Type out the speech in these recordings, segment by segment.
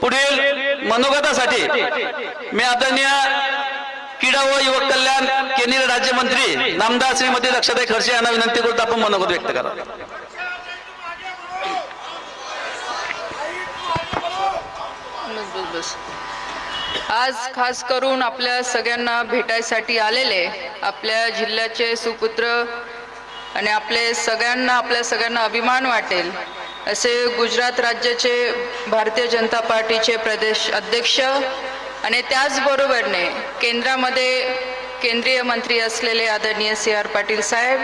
पुढील मनोगतासाठी मी आदरणीय क्रीडा व युवक कल्याण केंद्रीय राज्यमंत्री नामदार श्रीमती दक्षताई खडसे यांना विनंती करतो आपण मनोगत व्यक्त करा. आज खास करून आपल्या सगळ्यांना भेटायसाठी आलेले आपल्या जिल्ह्याचे सुपुत्र आणि आपले सगळ्यांना आपल्या सगळ्यांना अभिमान वाटेल. असे गुजरात राज्याचे भारतीय जनता पार्टीचे प्रदेश अध्यक्ष आणि त्याचबरोबरने केंद्रामध्ये केंद्रीय मंत्री असलेले आदरणीय सी आर पाटील साहेब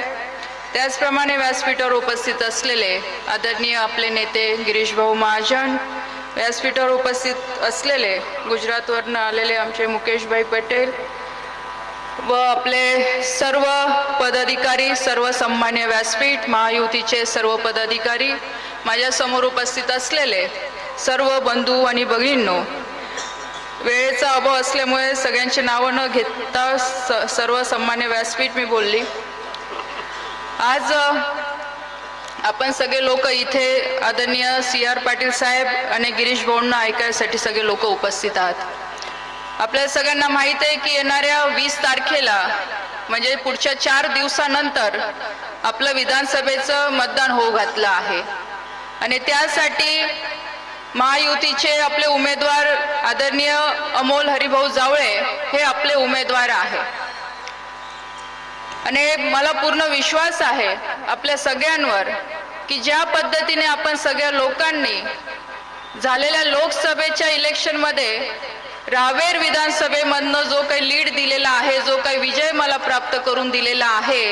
त्याचप्रमाणे व्यासपीठावर उपस्थित असलेले आदरणीय आपले नेते गिरीश भाऊ महाजन व्यासपीठावर उपस्थित असलेले गुजरातवरनं आलेले आमचे मुकेशभाई पटेल व आपले सर्व पदाधिकारी सर्व सन्मान्य व्यासपीठ महायुतीचे सर्व पदाधिकारी माझ्यासमोर उपस्थित असलेले सर्व बंधू आणि भगिनींनो वेळेचा अभाव असल्यामुळे सगळ्यांची नावं न घेता स सर्व सन्मान्य व्यासपीठ मी बोलली. आज आपण सगळे लोक इथे आदरणीय सी आर पाटील साहेब आणि गिरीश भाऊंना ऐकायसाठी सगळे लोक उपस्थित आहात. आपल्या सगळ्यांना माहीत आहे की येणाऱ्या वीस तारखेला म्हणजे पुढच्या चार दिवसानंतर आपलं विधानसभेचं मतदान होऊ घातलं आहे. आणि त्यासाठी महायुतीचे आपले उमेदवार आदरणीय अमोल हरिभाऊ जावळे हे आपले उमेदवार आहे. आणि मला पूर्ण विश्वास आहे आपल्या सगळ्यांवर की ज्या पद्धतीने आपण सगळ्या लोकांनी झालेल्या लोकसभेच्या इलेक्शनमध्ये रावेर विधानसभेमधनं जो काही लीड दिलेला आहे जो काही विजय मला प्राप्त करून दिलेला आहे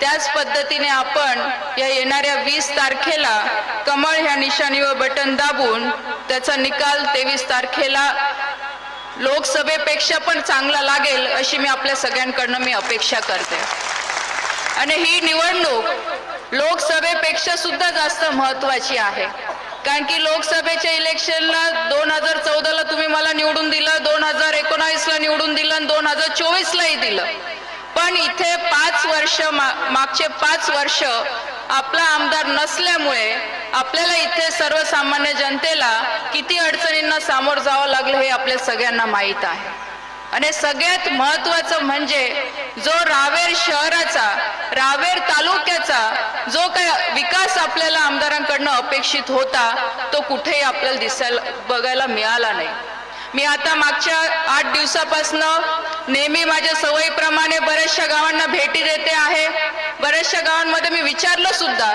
त्याच पद्धतीने आपण या येणाऱ्या वीस तारखेला कमळ ह्या निशाणीवर बटन दाबून त्याचा निकाल तेवीस तारखेला लोकसभेपेक्षा पण चांगला लागेल अशी मी आपल्या सगळ्यांकडनं मी अपेक्षा करते. आणि ही निवडणूक लोकसभेपेक्षा सुद्धा जास्त महत्वाची आहे. कारण की लोकसभेच्या इलेक्शनला दोन हजार चौदाला तुम्ही मला निवडून दिलं दोन हजार एकोणावीसला निवडून दिलं आणि दोन हजार चोवीसलाही दिलं. पण इथे पाच वर्ष मा- मागचे पाच वर्ष आपला आमदार नसल्यामुळे आपल्याला इथे सर्वसामान्य जनतेला किती अडचणींना सामोर जावं लागलं हे आपल्या सगळ्यांना माहीत आहे. आणि सगळ्यात महत्वाचं म्हणजे जो रावेर शहराचा रावेर तालुक्याचा जो काय विकास आपल्याला आमदारांकडनं अपेक्षित होता तो कुठेही आपल्याला दिसायला बघायला मिळाला नाही. मी आता मागच्या आठ दिवसापासनं नेहमी माझ्या सवयीप्रमाणे बऱ्याचशा गावांना भेटी देते आहे. बऱ्याचशा गावांमध्ये मी विचारलं सुद्धा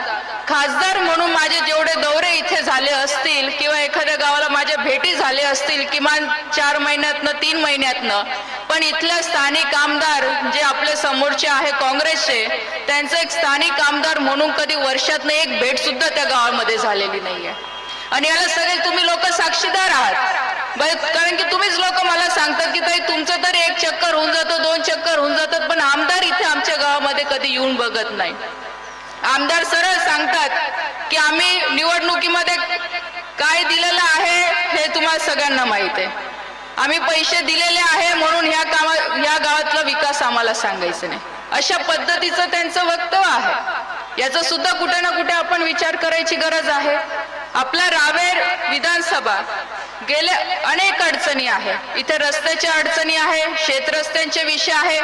खासदार म्हणून माझे जेवढे दौरे इथे झाले असतील किंवा एखाद्या गावाला माझ्या भेटी झाले असतील किमान चार महिन्यातनं तीन महिन्यातनं पण इथल्या स्थानिक आमदार जे आपले समोरचे आहे काँग्रेसचे त्यांचं एक स्थानिक आमदार म्हणून कधी वर्षातनं एक भेट सुद्धा त्या गावामध्ये झालेली नाहीये. आणि याला सगळे तुम्ही लोक साक्षीदार आहात. कारण की तुम्हीच लोक मला सांगतात की ताई तुमचं तर एक चक्कर होऊन जातं दोन चक्कर होऊन जातात पण आमदार इथे आमच्या गावामध्ये कधी येऊन बघत नाही. आमदार सरळ सांगतात की आम्ही निवडणुकीमध्ये काय दिलेलं आहे हे तुम्हाला सगळ्यांना माहीत आहे. आम्ही पैसे दिलेले आहे म्हणून ह्या कामा ह्या गावातला विकास आम्हाला सांगायचं नाही. अशा पद्धतीचं त्यांचं वक्तव्य आहे. याचा सुद्धा कुठे ना कुठे आपण विचार करायची गरज आहे. आपला रावेर विधानसभा. गेले अनेक अडचणी आहे. इथे रस्त्याच्या अडचणी आहे शेतरस्त्यांचे विषय आहे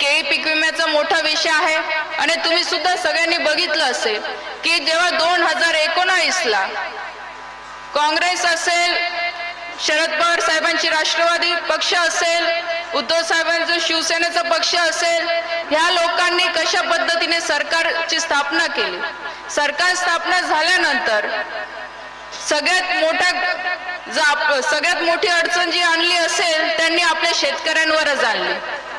केळी पीक विम्याचा मोठा विषय आहे. आणि तुम्ही सुद्धा सगळ्यांनी बघितलं असेल की जेव्हा दोन हजार एकोणावीसला काँग्रेस असेल शरद पवार साहेबांची राष्ट्रवादी पक्ष असेल उद्धव साहेबांचा शिवसेनेचा पक्ष असेल ह्या लोकांनी कशा पद्धतीने सरकारची स्थापना केली? सरकार स्थापना झाल्यानंतर सगळ्यात मोठा सगळ्यात मोठी अडचण जी आणली असेल त्यांनी आपल्या शेतकऱ्यांवरच आणली.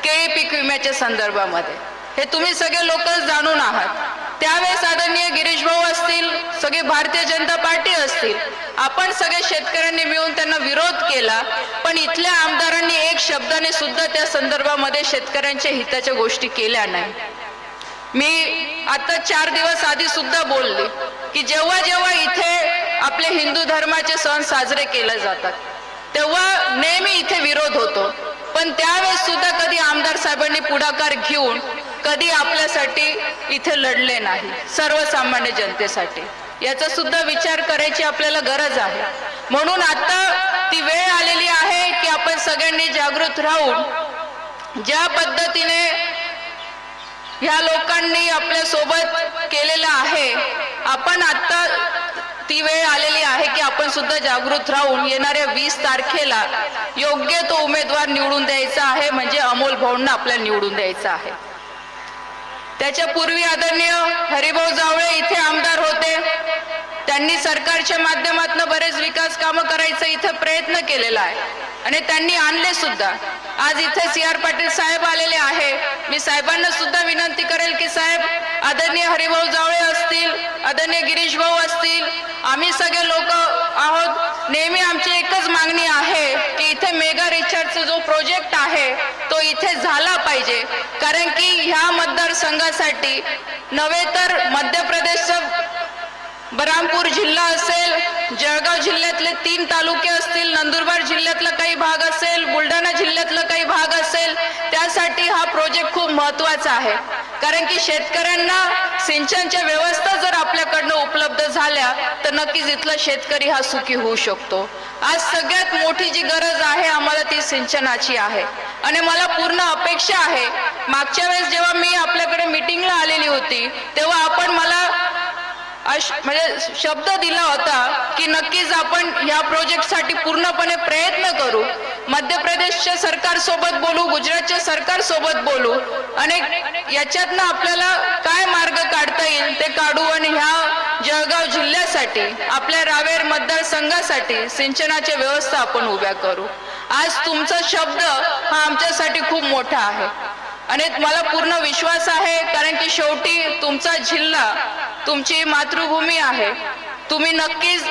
केळी पीक विम्याच्या संदर्भामध्ये. हे तुम्ही सगळे लोक जाणून आहात. त्यावेळेस आदरणीय गिरीश भाऊ असतील सगळे भारतीय जनता पार्टी असतील आपण सगळे शेतकऱ्यांनी मिळून त्यांना विरोध केला पण इथल्या आमदारांनी एक शब्दाने सुद्धा त्या संदर्भामध्ये शेतकऱ्यांच्या हिताच्या गोष्टी केल्या नाही. मी आता चार दिवस आधी सुद्धा बोलले की जेव्हा जेव्हा इथे आपले हिंदू धर्माचे सण साजरे केले जातात. तेव्हा नेहमी इथे विरोध होतो. पण त्यावेळेस सुद्धा कधी आमदार साहेबांनी पुढाकार घेऊन कधी आपल्यासाठी इथे लढले नाही सर्वसामान्य जनतेसाठी. याचा सुद्धा विचार करायची आपल्याला गरज आहे. म्हणून आता ती वेळ आलेली आहे की आपण सगळ्यांनी जागृत राहून ज्या पद्धतीने ह्या लोकांनी आपल्यासोबत केलेलं आहे आपण आता ती वेळ आलेली आहे की आपण सुद्धा जागृत राहून येणाऱ्या वीस तारखेला योग्य तो उमेदवार निवडून द्यायचा आहे म्हणजे अमोल भाऊंना आपल्याला निवडून द्यायचा आहे. त्याच्या पूर्वी आदरणीय हरिभाऊ जावळे इथे आमदार होते. त्यांनी सरकारच्या माध्यमातून बरेच विकास कामं करायचं इथं प्रयत्न केलेला आहे. आणि त्यांनी आणले सुद्धा. आज इथे सी आर पाटील साहेब आलेले आहे. मी साहेबांना सुद्धा विनंती करेल की साहेब आदरणीय हरिभाऊ जावळे असतील आदरणीय गिरीश भाऊ असतील आम्ही सगळे लोक आहोत. नेहमी आमची एकच मागणी आहे की इथे मेगा रिचार्जचा जो प्रोजेक्ट आहे तो इथे झाला पाहिजे. कारण की ह्या मतदारसंघासाठी नव्हे तर मध्य प्रदेशचं बरामपूर जिल्हा असेल जळगाव जिल्ह्यातले तीन तालुके असतील नंदुरबार जिल्ह्यातला काही भाग असेल बुलढाणा जिल्ह्यातला काही भाग असेल त्यासाठी हा प्रोजेक्ट खूप महत्त्वाचा आहे. कारण की शेतकऱ्यांना सिंचनच्या व्यवस्था जर आपल्याकडनं उपलब्ध झाल्या तर नक्कीच इथला शेतकरी हा सुखी होऊ शकतो. आज सगळ्यात मोठी जी गरज आहे आम्हाला ती सिंचनाची आहे. आणि मला पूर्ण अपेक्षा आहे मागच्या वेळेस जेव्हा मी आपल्याकडे मिटिंगला आलेली होती तेव्हा आपण मला म्हणजे शब्द दिला होता की नक्कीच आपण या प्रोजेक्टसाठी पूर्णपणे प्रयत्न करू. मध्य प्रदेशच्या सरकार सोबत बोलू गुजरातच्या सरकार सोबत बोलू. आणि याच्यातनं आपल्याला काय मार्ग काढता येईल ते काढू आणि ह्या जळगाव जिल्ह्यासाठी आपल्या रावेर मतदारसंघासाठी सिंचनाच्या व्यवस्था आपण उभ्या करू. आज तुमचा शब्द हा आमच्यासाठी खूप मोठा आहे. आणि मला पूर्ण विश्वास आहे कारण की शेवटी तुमचा जिल्हा तुमची मातृभूमी आहे. तुम्ही नक्कीच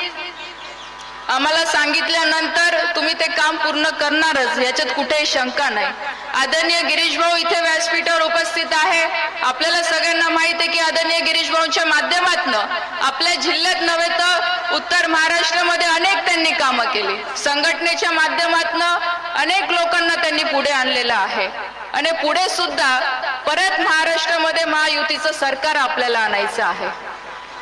आम्हाला सांगितल्यानंतर तुम्ही ते काम पूर्ण करणारच याच्यात कुठेही शंका नाही. आदरणीय गिरीश भाऊ इथे व्यासपीठावर उपस्थित आहे. आपल्याला सगळ्यांना माहीत आहे की आदरणीय गिरीश भाऊंच्या माध्यमातून आपल्या जिल्ह्यात नव्हे तर उत्तर महाराष्ट्रामध्ये अनेक त्यांनी कामं केली. संघटनेच्या माध्यमातून अनेक लोकांना त्यांनी पुढे आणलेलं आहे. आणि पुढे सुद्धा परत महाराष्ट्रामध्ये महायुतीचं सरकार आपल्याला आणायचं आहे.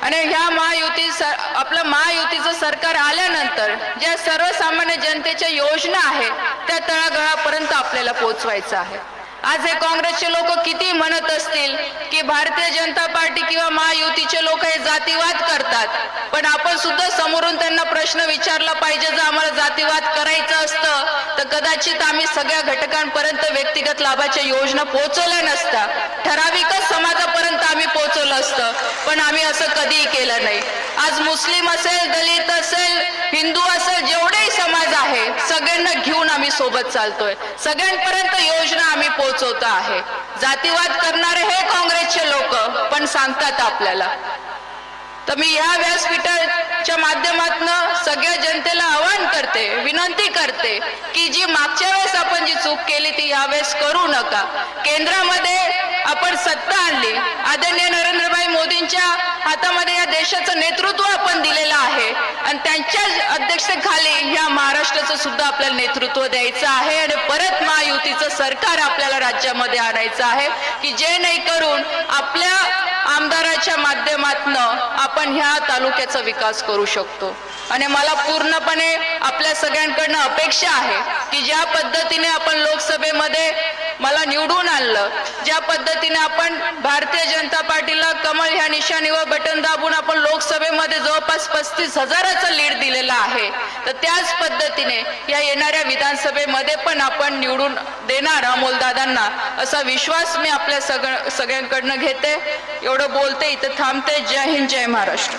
आणि ह्या महायुती सर आपलं महायुतीचं सरकार आल्यानंतर ज्या सर्वसामान्य जनतेच्या योजना आहेत त्या तळागळापर्यंत आपल्याला पोहोचवायचं आहे. आज हे काँग्रेसचे लोक किती म्हणत असतील की भारतीय जनता पार्टी किंवा महायुतीचे लोक हे जातीवाद करतात. पण आपण सुद्धा समोरून त्यांना प्रश्न विचारला पाहिजे जर आम्हाला जातीवाद करायचं असतं तर कदाचित आम्ही सगळ्या घटकांपर्यंत व्यक्तिगत लाभाच्या योजना पोहोचवल्या नसत्या. ठराविकच समाजापर्यंत आम्ही पोहोचवलं असतं पण आम्ही असं कधीही केलं नाही. आज मुस्लिम असेल दलित असेल हिंदू असेल जेवढेही समाज आहे सगळ्यांना घेऊन आम्ही सोबत चालतोय. सगळ्यांपर्यंत योजना आम्ही पोहोच पोहोचवतो आहे. जातीवाद करणारे हे काँग्रेसचे लोक पण सांगतात आपल्याला. तर मी ह्या व्यासपीठाच्या माध्यमातून सगळ्या जनतेला आवाहन करते विनंती करते की जी मागच्या वेळेस आपण जी चूक केली ती यावेळेस करू नका. केंद्रामध्ये आपण सत्ता आणली. आदरणीय नरेंद्र मोदींच्या हातामध्ये या देशाचं नेतृत्व आपण दिलेलं आहे. आणि त्यांच्या अध्यक्षतेखाली या महाराष्ट्राचं सुद्धा आपल्याला नेतृत्व द्यायचं आहे आणि परत महायुतीचं सरकार आपल्याला राज्यामध्ये आणायचं आहे की जे नाही करून आपल्या आमदाराच्या माध्यमातनं आपण ह्या तालुक्याचा विकास करू शकतो. आणि मला पूर्णपणे आपल्या सगळ्यांकडनं अपेक्षा आहे की ज्या पद्धतीने आपण लोकसभेमध्ये मला निवडून आणलं. ज्या पद्धतीने आपण भारतीय जनता पार्टीला कमळ ह्या निशाणीवर बटन दाबून आपण लोकसभेमध्ये जवळपास पस्तीस हजाराचं लीड दिलेलं आहे. तर त्याच पद्धतीने या येणाऱ्या विधानसभेमध्ये पण आपण निवडून देणार अमोलदादांना असा विश्वास मी आपल्या सग सगळ्यांकडनं घेते. एवढं बोलते इथं थांबते. जय हिंद जय महाराष्ट्र.